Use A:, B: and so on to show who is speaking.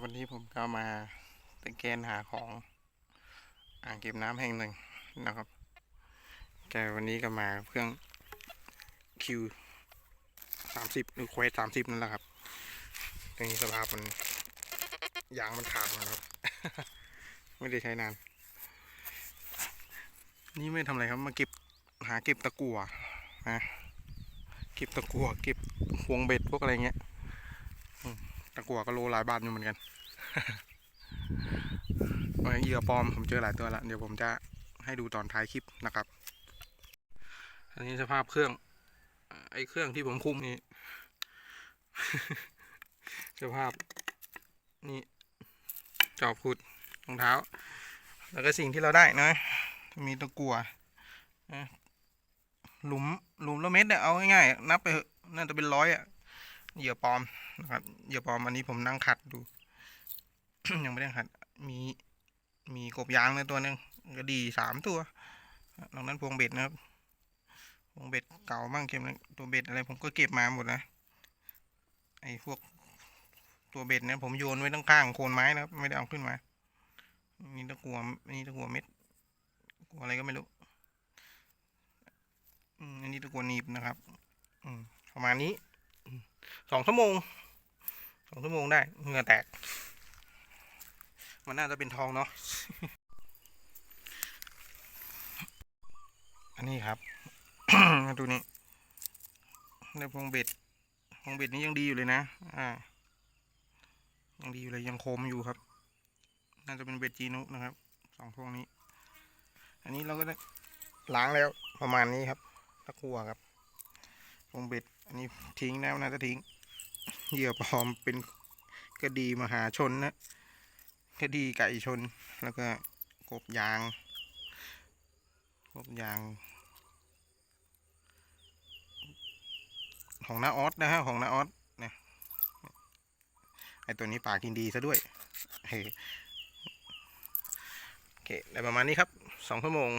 A: วันนี้ผมก็มาตะเกนหาของอ่างเก็บน้ำแห่งหนึ่งนะครับแกวันนี้ก็มาเครื่องคิวสามสิบหรือเควสสามสิบนั่นแหละครับตรงนี้สภาพมันยางมันขาดนะครับ ไม่ได้ใช้นาน นี่ไม่ทำอะไรครับ มาเก็บหาเก็บตะกั่วนะ เก็บตะกั่วเก็บพวงเบ็ดพวกอะไรเงี้ย ตะกั่วก็โลหลายบาทอยู่เหมือนกันเหยื่อปลอมผมเจอหลายตัวล้วเดี๋ยวผมจะให้ดูตอนท้ายคลิปนะครับ อันนี้สภาพเครื่อง ไอ้เครื่องที่ผมคุมนี่ สภาพ นี่จอบขุดรองเท้า แล้วก็สิ่งที่เราได้นะมีตะกั่วหลุมหลุมละเม็ดเนี่ยเอาง่ายๆนับไปเถอะน่าจะเป็นร้อยอะ เหยื่อปลอมนะครับเหยื่อปลอมอันนี้ผมนั่งขัดดู ยังไม่ได้ขัด มีมีกบยางในตัวนึงกระดีสามตัวนอกนั้นพวงเบ็ดนะครับพวงเบ็ดเก่าบ้างเก็บตัวเบ็ดอะไรผมก็เก็บมาหมดนะไอ้พวกตัวเบ็ดเนี่ยผมโยนไว้ตั้งข้างโคนไม้นะครับไม่ได้เอาขึ้นมานี่ตะกัวนี่ตะกัวเม็ดกัวอะไรก็ไม่รู้อืมอันนี้ตะกัวหนีบนะครับ อืมประมาณนี้ สองชั่วโมงสองชั่วโมงได้เหงื่อแตก มันน่าจะเป็นทองเนาะอันนี้ครับมาดูนี่ในพวงเบ็ดพวงเบ็ดนี้ยังดีอยู่เลยนะ อ่า ยังดีอยู่เลยยังคมอยู่ครับ น่าจะเป็นเบ็ดจีนุนะครับสองพวงนี้ อันนี้เราก็ได้ล้างแล้วประมาณนี้ครับตะกัวครับพวงเบ็ด อันนี้ทิ้งแล้วน่าจะทิ้ง เหยื่อปลอมเป็นกระดีมหาชนนะกระดีไก่ชน แล้วก็กบยาง กบยาง ของน้าออสนะฮะของน้าออสเนี่ยไอตัวนี้ปากกินดีซะด้วยโอเคได้ประมาณนี้ครับสองชั่วโมง